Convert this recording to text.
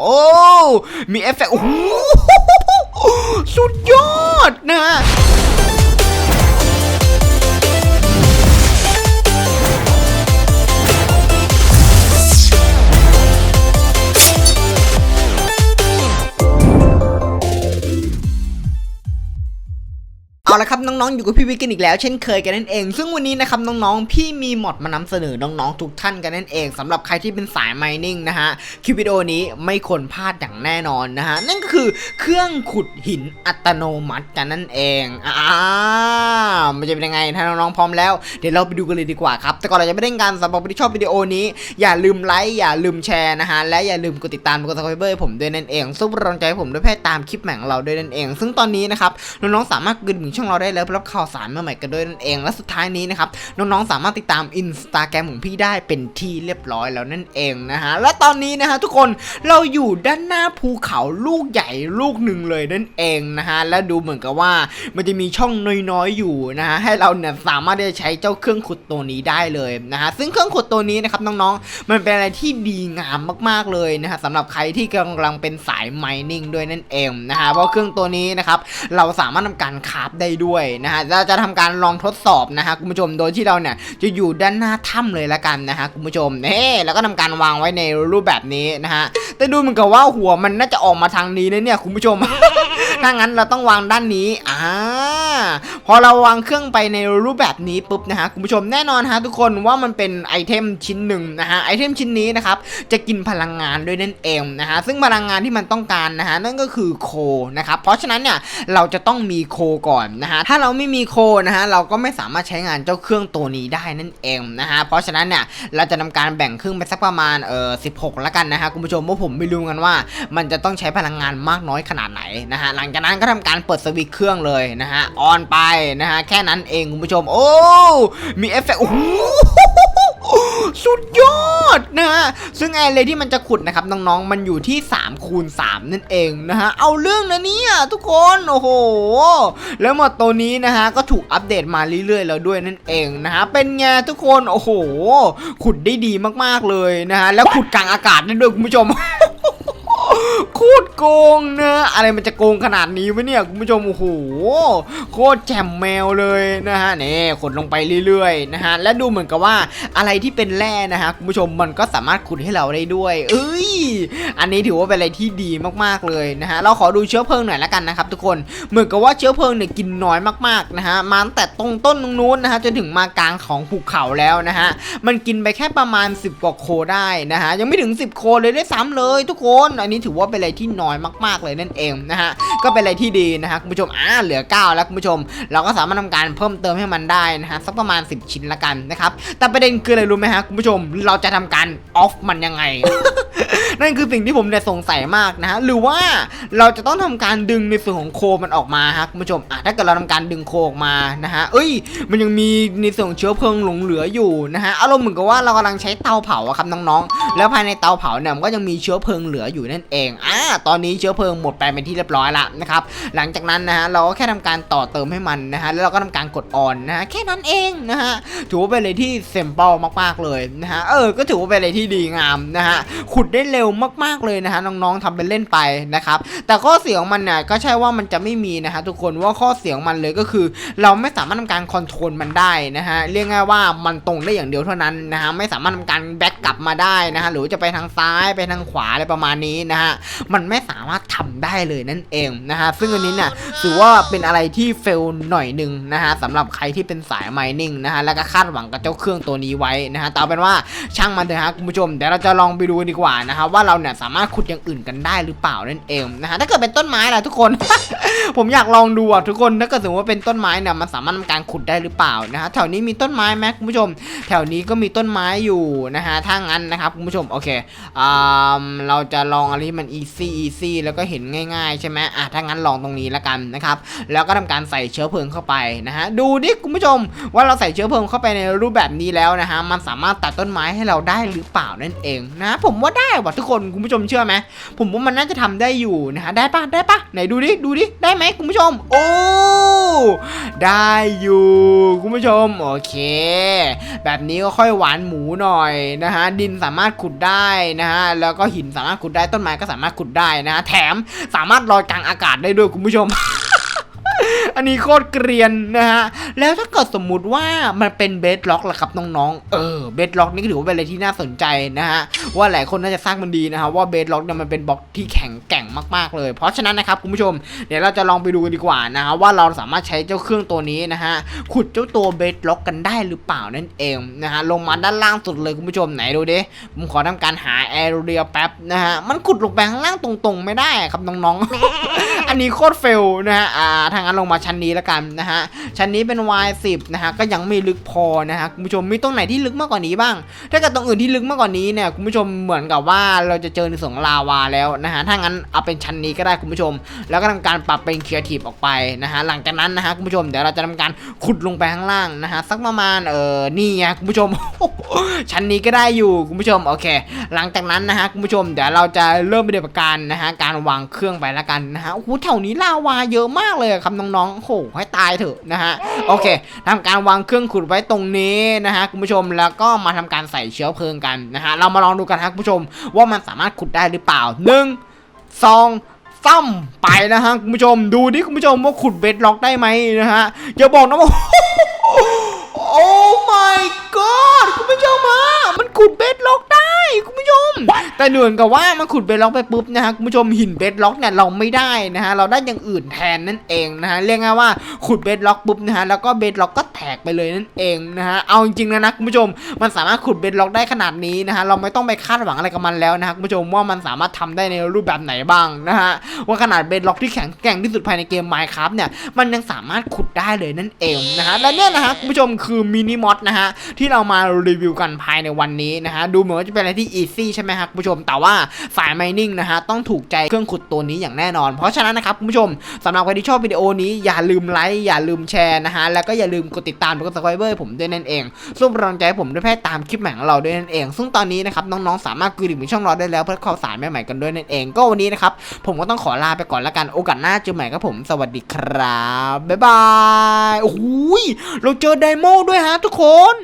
โอ้ มีเอฟเฟกต์โอ้โหสุดยอดนะ ละครับน้องๆอยู่กับพี่วิกกันอีกแล้วเช่นเคยกันนั่นเอง ซึ่งวันนี้นะครับน้องๆพี่มีมอดมานำเสนอน้องๆทุกท่านกันนั่นเองสำหรับใครที่เป็นสายไมนิ่งนะฮะคลิปวิดีโอนี้ไม่ควรพลาดอย่างแน่นอนนะฮะนั่นก็คือเครื่องขุดหินอัตโนมัติกันนั่นเองอ่ามันจะเป็นยังไงถ้าน้องๆพร้อมแล้วเดี๋ยวเราไปดูกันเลยดีกว่าครับแต่ก่อนเราจะไปเล่นกันสำหรับคนที่ชอบวิดีโอนี้อย่าลืมไลค์อย่าลืมแชร์นะฮะและอย่าลืมกดติดตามกดซับสไครเบอร์ผมด้วยนั่นเองซึ่งเป็นกำลังใจผมด้วยเพื่ตามคลิปใหม่งเราด้วยนั่นเอง ซึ่งตอนนี้นะครับน้องๆสามารถกดถึงช่องเราได้แล้วเพื่อรับข่าวสารใหม่ๆกันด้วยนั่นเอง และสุดท้ายนี้นะครับน้องๆสามารถติดตามอินสตาแกรมของพี่ได้เป็นที่เรียบร้อยแล้วนั่นเองนะฮะและตอนนี้นะฮะทุกคนเราอยู่ด้านหน้าภูเขาลูกใหญ่ลูกหนึ่งเลยนั่นเองนะฮะและดูเหมือนกับว่ามันจะมีช่องน้อยๆอยู่นะฮะให้เราเนี่ยสามารถได้ใช้เจ้าเครื่องขุดตัวนี้ได้เลยนะฮะซึ่งเครื่องขุดตัวนี้นะครับน้องๆ มันเป็นอะไรที่ดีงามมากๆเลยนะฮะสำหรับใครที่กำลังเป็นสายไมนิ่งด้วยนั่นเองนะฮะเพราะเครื่องตัวนี้นะครับเราสามารถทำการคราฟได้ด้วยนะฮะเราจะทำการลองทดสอบนะฮะคุณผู้ชมโดยที่เราเนี่ยจะอยู่ด้านหน้าถ้ำเลยละกันนะฮะคุณผู้ชมเน่แล้วก็ทำการวางไว้ในรูปแบบนี้นะฮะแต่ดูเหมือนกับว่าหัวมันน่าจะออกมาทางนี้นะเนี่ยคุณผู้ชมถ้างั้นเราต้องวางด้านนี้อ่า พอเราวางเครื่องไปในรูปแบบนี้ปุ๊บนะฮะคุณผู้ชมแน่นอนฮะทุกคนว่ามันเป็นไอเทมชิ้นหนึ่งนะฮะไอเทมชิ้นนี้นะครับจะกินพลังงานด้วยนั่นเองนะฮะซึ่งพลังงานที่มันต้องการนะฮะนั่นก็คือโคนะครับเพราะฉะนั้นเนี่ยเราจะต้องมีโคก่อนนะฮะถ้าเราไม่มีโคนะฮะเราก็ไม่สามารถใช้งานเจ้าเครื่องตัวนี้ได้นั่นเองนะฮะเพราะฉะนั้นเนี่ยเราจะทำการแบ่งครึ่งไปสักประมาณเอ่อ16ละกันนะฮะคุณผู้ชมเพราะผมไม่รู้กันว่า มันจะต้องใช้พลังงานมากน้อยขนาดไหนนะฮะหลังจากนั้นก็ทำการเปิดสวิตช์เครื่องเลยนะฮะออนไปนะฮะแค่นั้นเองคุณผู้ชม โอ้ มีเอฟเฟกต์โอ้โหสุดยอดนะฮะ ซึ่งไอเลยที่มันจะขุดนะครับน้องๆ มันอยู่ที่3คูณ3นั่นเองนะฮะ เอาเรื่องนะเนี่ยทุกคน โอ้โห แล้วหมดตัวนี้นะฮะ ก็ถูกอัปเดตมาเรื่อยๆ แล้วด้วยนั่นเองนะฮะ เป็นไงทุกคน โอ้โห ขุดได้ดีมากๆเลยนะฮะ แล้วขุดกลางอากาศได้ด้วยคุณผู้ชม โคตรโกงเนะอะไรมันจะโกงขนาดนี้วะเนี่ยคุณผู้ชมโอ้โหโคตรแจ่มแมวเลยนะฮะนี่ขนลงไปเรื่อยๆนะฮะและดูเหมือนกับว่าอะไรที่เป็นแร่นะฮะคุณผู้ชมมันก็สามารถขุดให้เราได้ด้วย เอ้ย อันนี้ถือว่าเป็นอะไรที่ดีมากๆเลยนะฮะเราขอดูเชื้อเพลิงหน่อยละกันนะครับทุกคนเหมือนกับว่าเชื้อเพลิงเนี่ยกินน้อยมากๆนะฮะมาตั้งแต่ตรงต้นตรงนู้นนะฮะจนถึงมากลางของภูเขาแล้วนะฮะมันกินไปแค่ประมาณ 10 กว่าโคได้นะฮะยังไม่ถึง 10 โคเลยได้ซ้ำเลยทุกคนอันนี้ถือว่าเป็นอะไรที่น้อยมาก ๆเลยนั่นเองนะฮะก็เป็นอะไรที่ดีนะฮะคุณผู้ชมอ่าเหลือ 9 แล้วคุณผู้ชม เราก็สามารถทำการเพิ่มเติมให้มันได้นะฮะสักประมาณ 10 ชิ้นละกันนะครับแต่ประเด็นคืออะไรรู้ไหมฮะคุณผู้ชมเราจะทำการออฟมันยังไงนั่นคือสิ่งที่ผมเนี่ยสงสัยมากนะฮะหรือว่าเราจะต้องทำการดึงในส่วนของโคมันออกมาฮะคุณผู้ชมอะถ้าเกิดเราทำการดึงโคออกมานะฮะเอ้ย มันยังมีในส่วนของเชื้อเพลิงหลงเหลืออยู่นะฮะอารมณ์เหมือนกับว่าเรากำลังใช้เตาเผาครับน้องๆ แล้วภายในเตาเผาเนี่ยมันก็ยังมีเชื้อเพลิงเหลืออยู่นั่นเองอ่าตอนนี้เชื้อเพลิงหมดไปเป็นที่เรียบร้อยละนะครับหลังจากนั้นนะฮะเราก็แค่ทำการต่อเติมให้มันนะฮะแล้วเราก็ทำการกดออนนะฮะแค่นั้นเองนะฮะถือว่าเป็นอะไรที่เซมเปิลมากๆเลยนะฮะเออก็ถือว่าเป็นอะไรที่ดีงามนะฮะขุดได้เร็วมากๆเลยนะฮะน้องๆทำเป็นเล่นไปนะครับแต่ข้อเสียของมันเนี่ยก็ใช่ว่ามันจะไม่มีนะฮะทุกคนว่าข้อเสียของมันเลยก็คือ เราไม่สามารถทำการคอนโทรลมันได้นะฮะเรียกง่ายว่ามันตรงได้อย่างเดียวเท่านั้นนะฮะไม่สามารถทำการแบ็กกลับมาได้นะฮะหรือจะไปทางซ้ายไปทางขวาอะไรประมาณนี้นะฮะมันไม่สามารถทำได้เลยนั่นเองนะฮะซึ่งอันนี้เนี่ยถือว่าเป็นอะไรที่เฟลหน่อยหนึ่งนะฮะสำหรับใครที่เป็นสายไมนิ่งนะฮะแล้วก็คาดหวังกับเจ้าเครื่องตัวนี้ไว้นะฮะแต่เอาเป็นว่าช่างมันเถอะฮะคุณผู้ชมเดี๋ยวเราจะลองไปดูดีกว่านะฮะว่าเราเนี่ยสามารถขุดอย่างอื่นกันได้หรือเปล่านั่นเองนะฮะถ้าเกิดเป็นต้นไม้ล่ะทุกคน ผมอยากลองดูอะทุกคนถ้าเกิดสมมติว่าเป็นต้นไม้เนี่ยมันสามารถทำการขุดได้หรือเปล่านะฮะแถวนี้มีต้นไม้ไหมคุณผู้ชม แถวนี้ก็มีต้นไม้อยู่นะฮะถ้างั้นนะครับคุณผู้ชมโอเคอ่าเราจะลองอะไรที่มัน easy easy แล้วก็เห็นง่ายๆใช่ไหมอะถ้างั้นลองตรงนี้ละกันนะครับแล้วก็ทำการใส่เชื้อเพลิงเข้าไปนะฮะดูดิคุณผู้ชมว่าเราใส่เชื้อเพลิงเข้าไปในรูปแบบนี้แล้วนะฮะมันสามารถตัดต้นไม้ให้เราได้หรือเปล่านั่นเองนะ ผมว่าได้ว่ะทุกคนคุณผู้ชมเชื่อไหมผมว่ามันน่าจะทำได้อยู่นะฮะได้ปะได้ปะไหนดูดิดูดิได้ไหมคุณผู้ชม โอ้ได้อยู่คุณผู้ชมโอเค แบบนี้ก็ค่อยหวานหมูหน่อยนะฮะดินสามารถขุดได้นะฮะแล้วก็หินสามารถขุดได้ต้นไม้ก็ก็สามารถขุดได้นะฮะแถมสามารถลอยกลางอากาศได้ด้วยคุณผู้ชม อันนี้โคตรเกรียนนะฮะ แล้วถ้าเกิดสมมุติว่ามันเป็นเบสล็อกล่ะครับน้องๆ เออ เบสล็อกนี่ถือว่าเป็นอะไรที่น่าสนใจนะฮะ ว่าหลายคนน่าจะสร้างมันดีนะฮะว่าเบสล็อกเนี่ยมันเป็นบล็อกที่แข็งแกร่งมากๆเลย เพราะฉะนั้นนะครับคุณผู้ชม เดี๋ยวเราจะลองไปดูกันดีกว่านะฮะว่าเราสามารถใช้เจ้าเครื่องตัวนี้นะฮะขุดเจ้าตัวเบสล็อกกันได้หรือเปล่านั่นเองนะฮะลงมาด้านล่างสุดเลยคุณผู้ชมไหนดูดิ ผมขอทำการหาแอเรียแป๊บนะฮะ มันขุดลงไปข้างล่างตรงๆ ไม่ได้ครับน้องๆ อันนี้โคตรเฟลนะฮะ อ่าทางนั้นลงมาชั้นนี้แล้วกันนะฮะชั้นนี้เป็น Y10 นะฮะก็ยังไม่ลึกพอนะฮะคุณผู้ชมมีตรงไหนที่ลึกมากกว่านี้บ้าง ถ้าเกิดตรงอื่นที่ลึกมากกว่านี้เนี่ยคุณผู้ชมเหมือนกับว่าเราจะเจอในส่วนลาวาแล้วนะฮะถ้างั้นเอาเป็นชั้นนี้ก็ได้คุณผู้ชม แล้วก็ทำการปรับเป็นครีเอทีฟออกไปนะฮะหลังจากนั้นนะฮะคุณผู้ชมเดี๋ยวเราจะทำการขุดลงไปข้างล่างนะฮะสักประมาณเออนี่ไงคุณผู้ชมชั้นนี้ก็ได้อยู่คุณผู้ชมโอเค หลังจากนั้นนะฮะคุณผู้ชมเดี๋ยวเราจะเริ่มปฏิบัติการนะฮะการวางเครื่องไปแล้วกันนะฮะโอ้โหแถวนี้ลาวาเยอะมากเลยครับน้องๆโหให้ตายเถอะนะฮะโอเคทำการวางเครื่องขุดไว้ตรงนี้นะฮะคุณผู้ชมแล้วก็มาทำการใส่เชื้อเพลิงกันนะฮะเรามาลองดูกันครับคุณผู้ชมว่ามันสามารถขุดได้หรือเปล่าหนึ่งสองซ้ำไปนะฮะคุณผู้ชมดูดิคุณผู้ชมว่าขุดเบสล็อกได้ไหมนะฮะอย่าบอกนะว่าโอ้ my god คุณผู้ชมฮะมันขุดเบสล็อกได้คุณผู้ชม แต่เหนือนกับว่ามันขุดเบสล็อกไปปุ๊บนะฮะคุณผู้ชมหินเบสล็อกเนี่ยเราไม่ได้นะฮะเราได้อย่างอื่นแทนนั่นเองนะฮะเรียกง่ายว่าขุดเบสล็อกปุ๊บนะฮะแล้วก็เบสล็อกก็แตกไปเลยนั่นเองนะฮะเอาจริงๆนะนะคุณผู้ชม มันสามารถขุดเบสล็อกได้ขนาดนี้นะฮะเราไม่ต้องไปคาดหวังอะไรกับมันแล้วนะฮะคุณผู้ชมว่ามันสามารถทำได้ในรูปแบบไหนบ้างนะฮะว่าขนาดเบสล็อกที่แข็งแกร่งที่สุดภายในเกม Minecraft เนี่ยมันยังสามารถขุดได้เลยนั่นเองนะฮะและเนี่ยนะฮะคุณผู้ชมคือมินิมอดนะฮะที่เรามารีวิวกันภายในวันนี้นะฮะดูเหมือนว่าจะเป็นอะไรที่อีซี่ใช่ไหมครับคุณผู้ชมแต่ว่าสายไมนิ่งนะฮะต้องถูกใจเครื่องขุดตัวนี้อย่างแน่นอน เพราะฉะนั้นนะครับคุณผู้ชมสำหรับใครที่ชอบวิดีโอนี้อย่าลืมไลค์อย่าลืมแชร์นะฮะแล้วก็อย่าลืมกดติดตามกด subscribe ผมด้วยนั่นเองส่งกำลังใจผมด้วยแพ้ตามคลิปใหม่ของเราด้วยนั่นเอง ซึ่งตอนนี้นะครับน้องๆสามารถกดดิ่งช่องเราได้แล้วเพื่อข่าวสารใหม่ๆกันด้วยนั่นเอง ก็วันนี้นะครับผมก็ต้องขอลาไปก่อนแล้วกันโอกาสหน้าเจอใหม่ครับผมสวัสดีครับบ๊ายบายโอ้ยเราเจอไดโมด้วยฮะทุกคน